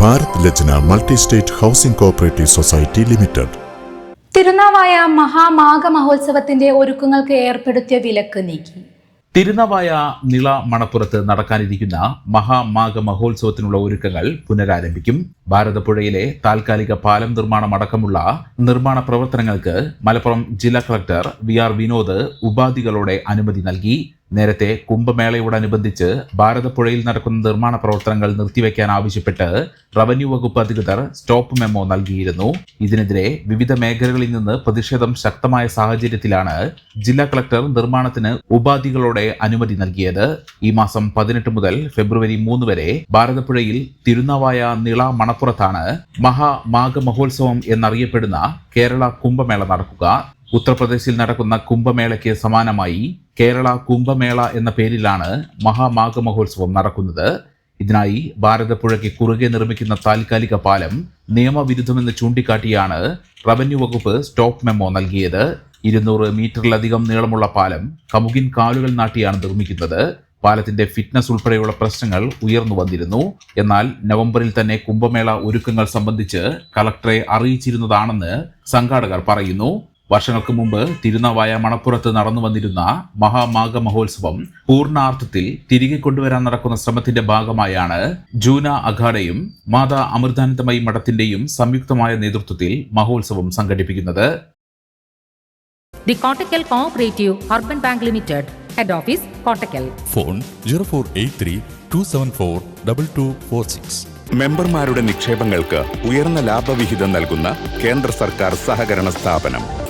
Bharat Lajna multi state housing cooperative society limited. Tirunavaya Mahamagha മഹോത്സവത്തിന്റെ ഒരുക്കങ്ങൾക്ക് ഏർപ്പെടുത്തിയ വിലക്ക് നീക്കി. തിരുനാവായ നിള മണപ്പുറത്ത് നടക്കാനിരിക്കുന്ന മഹാമാഘ മഹോത്സവത്തിനുള്ള ഒരുക്കങ്ങൾ പുനരാരംഭിക്കും. ഭാരതപ്പുഴയിലെ താൽക്കാലിക പാലം നിർമ്മാണം അടക്കമുള്ള നിർമ്മാണ പ്രവർത്തനങ്ങൾക്ക് മലപ്പുറം ജില്ലാ കളക്ടർ വി ആർ വിനോദ് ഉപാധികളോടെ അനുമതി നൽകി. നേരത്തെ കുംഭമേളയോടനുബന്ധിച്ച് ഭാരതപ്പുഴയിൽ നടക്കുന്ന നിർമ്മാണ പ്രവർത്തനങ്ങൾ നിർത്തിവെക്കാൻ ആവശ്യപ്പെട്ട് റവന്യൂ വകുപ്പ് അധികൃതർ സ്റ്റോപ്പ് മെമ്മോ നൽകിയിരുന്നു. ഇതിനെതിരെ വിവിധ മേഖലകളിൽ നിന്ന് പ്രതിഷേധം ശക്തമായ സാഹചര്യത്തിലാണ് ജില്ലാ കളക്ടർ നിർമ്മാണത്തിന് ഉപാധികളോടെ അനുമതി നൽകിയത്. ഈ മാസം പതിനെട്ട് മുതൽ ഫെബ്രുവരി മൂന്ന് വരെ ഭാരതപ്പുഴയിൽ തിരുനാവായ നിള മണപ്പുറത്താണ് മഹാമാഘ മഹോത്സവം എന്നറിയപ്പെടുന്ന കേരള കുംഭമേള നടക്കുക. ഉത്തർപ്രദേശിൽ നടക്കുന്ന കുംഭമേളയ്ക്ക് സമാനമായി കേരള കുംഭമേള എന്ന പേരിലാണ് മഹാമാഘ മഹോത്സവം നടക്കുന്നത്. ഇതിനായി ഭാരതപ്പുഴയ്ക്ക് കുറുകെ നിർമ്മിക്കുന്ന താൽക്കാലിക പാലം നിയമവിരുദ്ധമെന്ന് ചൂണ്ടിക്കാട്ടിയാണ് റവന്യൂ വകുപ്പ് സ്റ്റോപ്പ് മെമ്മോ നൽകിയത്. ഇരുന്നൂറ് മീറ്ററിലധികം നീളമുള്ള പാലം കമുകിൻ കാലുകൾ നാട്ടിയാണ് നിർമ്മിക്കുന്നത്. പാലത്തിന്റെ ഫിറ്റ്നസ് ഉൾപ്പെടെയുള്ള പ്രശ്നങ്ങൾ ഉയർന്നു വന്നിരുന്നു. എന്നാൽ നവംബറിൽ തന്നെ കുംഭമേള ഒരുക്കങ്ങൾ സംബന്ധിച്ച് കളക്ടറെ അറിയിച്ചിരുന്നതാണെന്ന് സംഘാടകർ പറയുന്നു. വർഷങ്ങൾക്ക് മുമ്പ് തിരുനാവായ മണപ്പുറത്ത് നടന്നു വന്നിരുന്ന മഹാമാഘ മഹോത്സവം പൂർണാർത്ഥത്തിൽ തിരികെ കൊണ്ടുവരാൻ നടക്കുന്ന ശ്രമത്തിന്റെ ഭാഗമായാണ് ജൂന അഖാഡയും മാതാ അമൃതാനന്ദമയി മഠത്തിന്റെയും സംയുക്തമായ നേതൃത്വത്തിൽ മഹോത്സവം സംഘടിപ്പിക്കുന്നത്. The Kottakkal cooperative urban bank limited head office Kottakkal phone zero four eight three two seven four double two four six. മെമ്പർമാരുടെ നിക്ഷേപങ്ങൾക്ക് ഉയർന്ന ലാഭവിഹിതം നൽകുന്ന കേന്ദ്ര സർക്കാർ സഹകരണ സ്ഥാപനം.